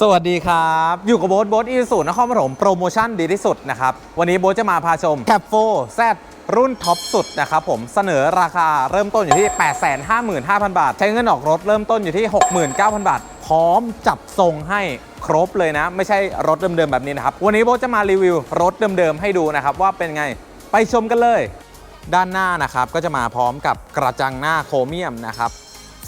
สวัสดีครับ อยู่กับโบ๊ทโบ๊ทอีสุนครปฐมโปรโมชั่นดีที่สุดนะครับ วันนี้โบ๊ทจะมาพาชม c a p 4 Z รุ่นท็อปสุดนะครับผมเสนอราคาเริ่มต้นอยู่ที่ 855,000 บาท ใช้เงินออกรถเริ่มต้นอยู่ที่ 69,000 บาท พร้อมจับทรงให้ครบเลยนะ ไม่ใช่รถเดิมๆแบบนี้นะครับ วันนี้โบ๊ทจะมารีวิวรถเดิมๆให้ดูนะครับ ว่าเป็นไงไปชมกันเลย ด้านหน้านะครับก็จะมาพร้อมกับกระจังหน้าโครเมียมนะครับ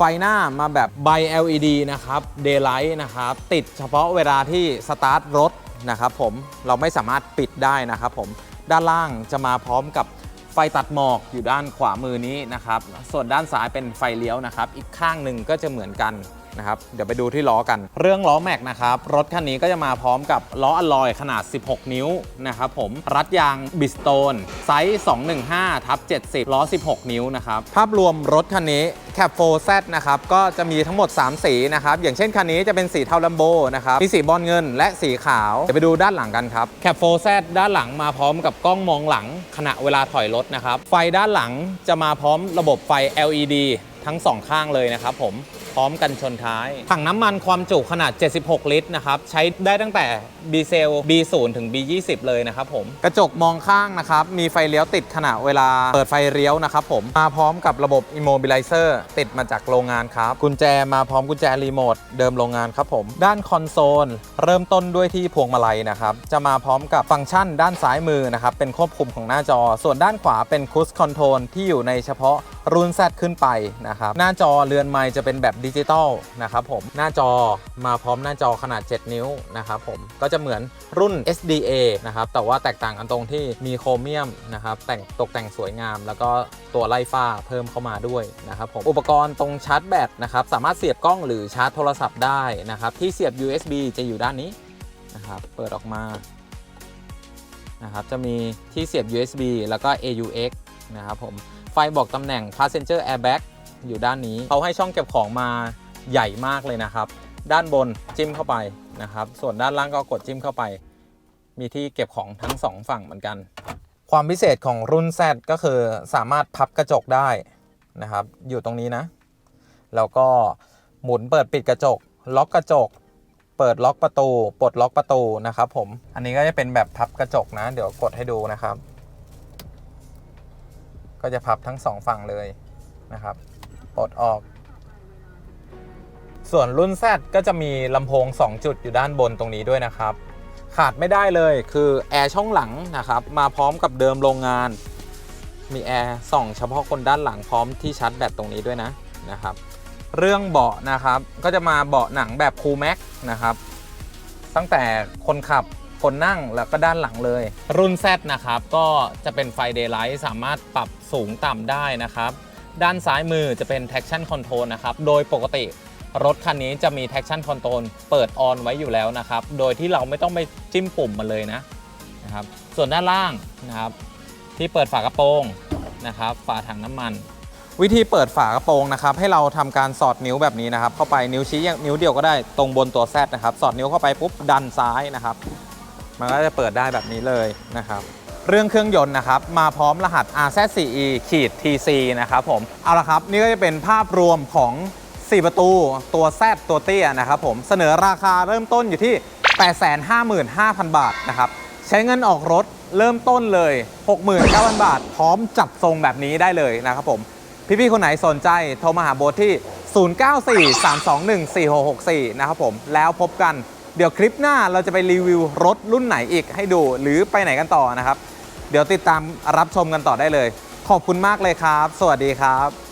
ไฟหน้ามาแบบใบ LED นะครับ Daylight นะครับ ติดเฉพาะเวลาที่สตาร์ทรถนะครับผมเราไม่สามารถปิดได้นะครับผมด้านล่างจะมาพร้อมกับไฟตัดหมอกอยู่ด้านขวามือนี้นะครับ ส่วนด้านซ้ายเป็นไฟเลี้ยวนะครับ อีกข้างหนึ่งก็จะเหมือนกัน นะครับ เดี๋ยวไปดูที่ล้อกัน เรื่องล้อแม็กนะครับ รถคันนี้ก็จะมาพร้อมกับล้ออลลอยขนาด 16 นิ้วนะครับผม รัดยางบิสโตนไซส์ 215ทับ70 ล้อ 16 นิ้วนะครับ ภาพรวมรถคันนี้ Cap 4 Z นะครับ ก็จะมีทั้งหมด 3 สีนะครับ อย่างเช่นคันนี้จะเป็นสีเทาลัมโบนะครับ มีสีบอลเงินและสีขาว เดี๋ยวไปดูด้านหลังกันครับ Cap 4 Z ด้านหลังมาพร้อมกับกล้องมองหลังขณะเวลาถอยรถนะครับ ไฟด้านหลังจะมาพร้อมระบบไฟ LED ทั้งสองข้างเลยนะครับผมพร้อมกันชนท้าย ถังน้ำมันความจุขนาด 76 ลิตรนะครับ ใช้ได้ตั้งแต่ B เซล B0 ถึง B20 เลยนะครับผม กระจกมองข้างนะครับ มีไฟเลี้ยวติดขณะเวลาเปิดไฟเลี้ยวนะครับผม มาพร้อมกับระบบ Immobilizer ติดมาจากโรงงานครับ กุญแจมาพร้อมกุญแจรีโมทเดิมโรงงานครับผม ด้านคอนโซล เริ่มต้นด้วยที่พวงมาลัยนะครับ จะมาพร้อมกับฟังก์ชันด้านซ้ายมือนะครับ เป็นควบคุมของหน้าจอ ส่วนด้านขวาเป็นคูสคอนโทรลที่อยู่ในเฉพาะรุ่น Z ขึ้นไปนะครับ หน้าจอเรือนไมค์จะเป็นแบบดิจิตอลนะครับผมหน้าจอมาพร้อมหน้าจอขนาด 7 นิ้วนะครับผมก็จะเหมือนรุ่น SDA นะครับแต่ว่าแตกต่างกันตรงที่มีโครเมียมนะครับแต่งตกแต่งสวยงาม แล้วก็ตัวไล่ฟ้าเพิ่มเข้ามาด้วยนะครับผมอุปกรณ์ตรงชาร์จแบตนะครับสามารถเสียบกล้องหรือชาร์จโทรศัพท์ได้นะครับที่เสียบ USB จะอยู่ด้านนี้นะครับเปิดออกมานะครับจะมีที่เสียบ USB แล้วก็ AUX นะครับผมไฟบอกตำแหน่ง passenger airbag อยู่ด้านนี้เขาให้ช่องเก็บของมาใหญ่มากเลยนะครับ ด้านบนจิ้มเข้าไปนะครับ ส่วนด้านล่างก็กดจิ้มเข้าไป มีที่เก็บของทั้งสองฝั่งเหมือนกัน ความพิเศษของรุ่น Z ก็คือสามารถพับกระจกได้นะครับ อยู่ตรงนี้นะ แล้วก็หมุนเปิดปิดกระจก ล็อกกระจก เปิดล็อกประตู ปลดล็อกประตูนะครับ ผม อันนี้ก็จะเป็นแบบพับกระจกนะ เดี๋ยวกดให้ดูนะครับ ก็จะพับทั้งสองฝั่งเลยนะครับ ปลดออก ส่วนรุ่น Z ก็จะมีลำโพง 2 จุดอยู่ด้านบนตรงนี้ด้วยนะครับ ขาดไม่ได้เลยคือแอร์ช่องหลังนะครับ มาพร้อมกับเดิมโรงงาน มีแอร์ส่องเฉพาะคนด้านหลังพร้อมที่ชาร์จแบตตรงนี้ด้วยนะนะครับ เรื่องเบาะนะครับ ก็จะมาเบาะหนังแบบคูลแม็กนะครับ ตั้งแต่คนขับคนนั่งแล้วก็ด้านหลังเลย รุ่น Z นะครับ ก็จะเป็นไฟ Daylight สามารถปรับสูงต่ำได้นะครับ ด้านซ้ายมือจะเป็น traction control นะครับ โดยปกติรถคันนี้จะมี traction control เปิดออนไว้อยู่แล้วนะครับ โดยที่เราไม่ต้องไปจิ้มปุ่มมันเลยนะนะครับ ส่วนด้านล่างนะครับที่เปิดฝากระโปรงนะครับฝาถังน้ำมัน วิธีเปิดฝากระโปรงนะครับ ให้เราทำการสอดนิ้วแบบนี้นะครับ เข้าไปนิ้วชี้นิ้วเดียวก็ได้ตรงบนตัว Z นะครับ สอดนิ้วเข้าไปปุ๊บดันซ้ายนะครับ มันก็จะเปิดได้แบบนี้เลยนะครับ เรื่องเครื่องยนต์นะครับมาพร้อมรหัส RZ4E ขีด TC นะครับผมเอาละครับนี่ก็จะเป็นภาพรวมของ 4 ประตูตัว Z ตัวเตี้ยนะครับผมเสนอราคาเริ่มต้นอยู่ที่ 855,000 บาทนะครับใช้เงินออกรถเริ่มต้นเลย 69,000 บาท พร้อมจับทรงแบบนี้ได้เลยนะครับผมพี่ๆคนไหนสนใจโทรมาหาโบทที่ 0943214664 นะครับผมแล้วพบกันเดี๋ยวคลิปหน้าเราจะไปรีวิวรถรุ่นไหนอีกให้ดูหรือไปไหนกันต่อนะครับ เดี๋ยวติดตามรับชมกันต่อได้เลย ขอบคุณมากเลยครับ สวัสดีครับ